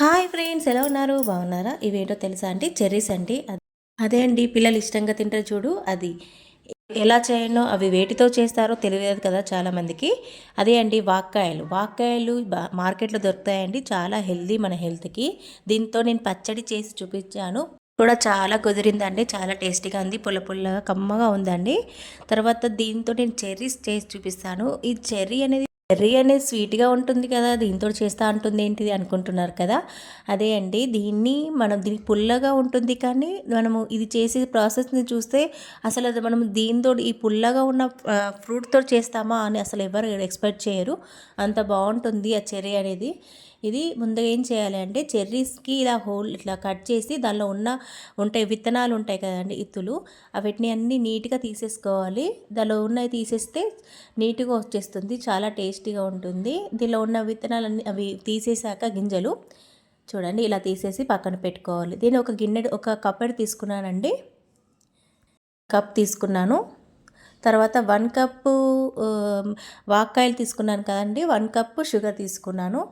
Hi friends ఎలా ఉన్నారు? బాగున్నారా? ఇవేంటో తెలుసా అండి? చెర్రీస్ అండి. అదే అండి పిల్లలు ఇష్టంగా తింటారు చూడు అది ఎలా చేయనో అవి వేటితో చేస్తారో తెలియదు కదా చాలా మందికి. అదే అండి వాక్కాయలు. వాక్కాయలు బా- మార్కెట్లో దొరుకుతాయండి చాలా హెల్దీ మన హెల్త్కి. దీంతో నేను పచ్చడి చేసి చూపించాను. కూడా చాలా కుదిరిందండి చాలా టేస్టీగా ఉంది పుల్ల పుల్లగా కమ్మగా ఉందండి. తర్వాత దీంతో నేను చెర్రీస్ చేసి చూపిస్తాను. ఈ చెర్రీ అనేది చెర్రీ అనేది స్వీట్గా ఉంటుంది కదా దీంతో చేస్తా ఉంటుంది ఏంటిది అనుకుంటున్నారు కదా? అదే అండి దీన్ని మనం దీనికి పుల్లగా ఉంటుంది కానీ మనము ఇది చేసే ప్రాసెస్ని చూస్తే అసలు అది మనం దీంతో ఈ పుల్లగా ఉన్న ఫ్రూట్తో చేస్తామా అని అసలు ఎవరు ఎక్స్పెక్ట్ చేయరు. అంత బాగుంటుంది ఆ చెర్రీ అనేది. ఇది ముందుగా ఏం చేయాలి అంటే చెర్రీస్కి ఇలా హోల్ ఇట్లా కట్ చేసి దానిలో ఉన్న ఉంటాయి విత్తనాలు ఉంటాయి కదండి ఇత్తులు వాటిని అన్నీ నీట్గా తీసేసుకోవాలి. దానిలో ఉన్నవి తీసేస్తే నీట్గా వచ్చేస్తుంది. చాలా టేస్ట్ టేస్టీగా ఉంటుంది. దీనిలో ఉన్న విత్తనాలన్నీ అవి తీసేసాక గింజలు చూడండి ఇలా తీసేసి పక్కన పెట్టుకోవాలి. దీన్ని ఒక గిన్నె ఒక కప్పెడు తీసుకున్నానండి. కప్ తీసుకున్నాను. తర్వాత వన్ కప్పు వాక్కాయలు తీసుకున్నాను కదండి. వన్ కప్పు షుగర్ తీసుకున్నాను.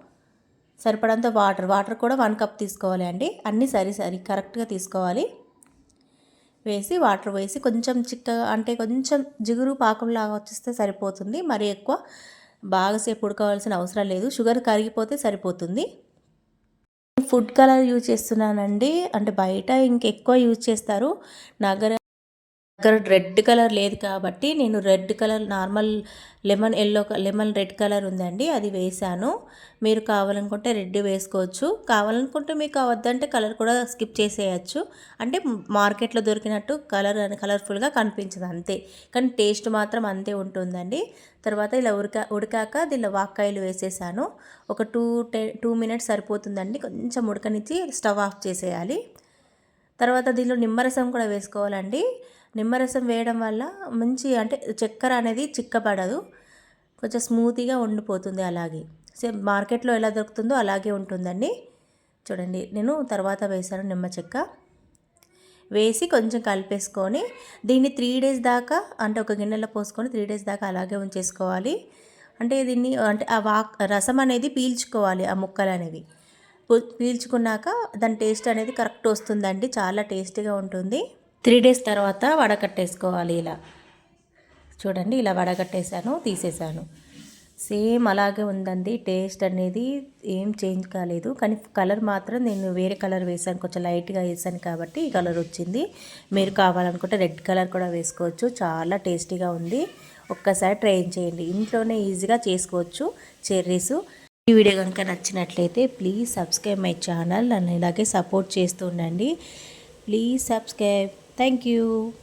సరిపడంత వాటర్ వాటర్ కూడా వన్ కప్ తీసుకోవాలి అండి. అన్నీ సరి సరి కరెక్ట్గా తీసుకోవాలి. వేసి వాటర్ వేసి కొంచెం చిక్కగా అంటే కొంచెం జిగురు పాకంలాగా వచ్చేస్తే సరిపోతుంది. మరి ఎక్కువ బాగాసేపు ఉడకవలసిన అవసరం లేదు. షుగర్ కరిగిపోతే సరిపోతుంది. ఫుడ్ కలర్ యూజ్ చేస్తున్నానండి. అంటే బయట ఇంకెక్కువ యూజ్ చేస్తారు. నా దగ్గర రెడ్ కలర్ లేదు కాబట్టి నేను red colour normal lemon yellow lemon red colour ఉందండి అది వేసాను మీరు కావాలనుకుంటే రెడ్ వేసుకోవచ్చు. కావాలనుకుంటే మీకు వద్దంటే కలర్ కూడా స్కిప్ చేసేయచ్చు. అంటే మార్కెట్లో దొరికినట్టు కలర్ కలర్ఫుల్గా కనిపించదు అంతే. కానీ టేస్ట్ మాత్రం అంతే ఉంటుందండి. తర్వాత ఇలా ఉడక ఉడికాక దీనిలో వాక్కాయలు వేసేసాను. ఒక టూ టె టూ మినిట్స్ సరిపోతుందండి. కొంచెం ఉడకనిచ్చి స్టవ్ ఆఫ్ చేసేయాలి. తర్వాత దీనిలో నిమ్మరసం కూడా వేసుకోవాలండి. నిమ్మరసం వేయడం వల్ల మంచి అంటే చక్కెర అనేది చిక్కబడదు. కొంచెం స్మూతీగా ఉండిపోతుంది అలాగే. సేమ్ మార్కెట్లో ఎలా దొరుకుతుందో అలాగే ఉంటుందండి. చూడండి నేను తర్వాత వేసాను నిమ్మ చెక్క. వేసి కొంచెం కలిపేసుకొని దీన్ని త్రీ డేస్ దాకా అంటే ఒక గిన్నెలో పోసుకొని త్రీ డేస్ దాకా అలాగే ఉంచేసుకోవాలి. అంటే దీన్ని అంటే ఆ వాక్ రసం అనేది పీల్చుకోవాలి ఆ ముక్కలు అనేవి. పీల్చుకున్నాక దాని టేస్ట్ అనేది కరెక్ట్ వస్తుందండి. చాలా టేస్టీగా ఉంటుంది. త్రీ డేస్ తర్వాత వడకట్టేసుకోవాలి ఇలా. చూడండి ఇలా వడకట్టేసాను తీసేసాను సేమ్ అలాగే ఉందండి టేస్ట్ అనేది ఏం చేంజ్ కాలేదు. కానీ కలర్ మాత్రం నేను వేరే కలర్ వేసాను కొంచెం లైట్గా వేసాను కాబట్టి ఈ కలర్ వచ్చింది. మీరు కావాలనుకుంటే రెడ్ కలర్ కూడా వేసుకోవచ్చు చాలా టేస్టీగా ఉంది. ఒక్కసారి ట్రై చేయండి. ఇంట్లోనే ఈజీగా చేసుకోవచ్చు చెర్రీస్. ఈ వీడియో కనుక నచ్చినట్లయితే ప్లీజ్ సబ్స్క్రైబ్ మై ఛానల్ నన్ను ఇలాగే సపోర్ట్ చేస్తూ ఉండండి. Please subscribe. Thank you.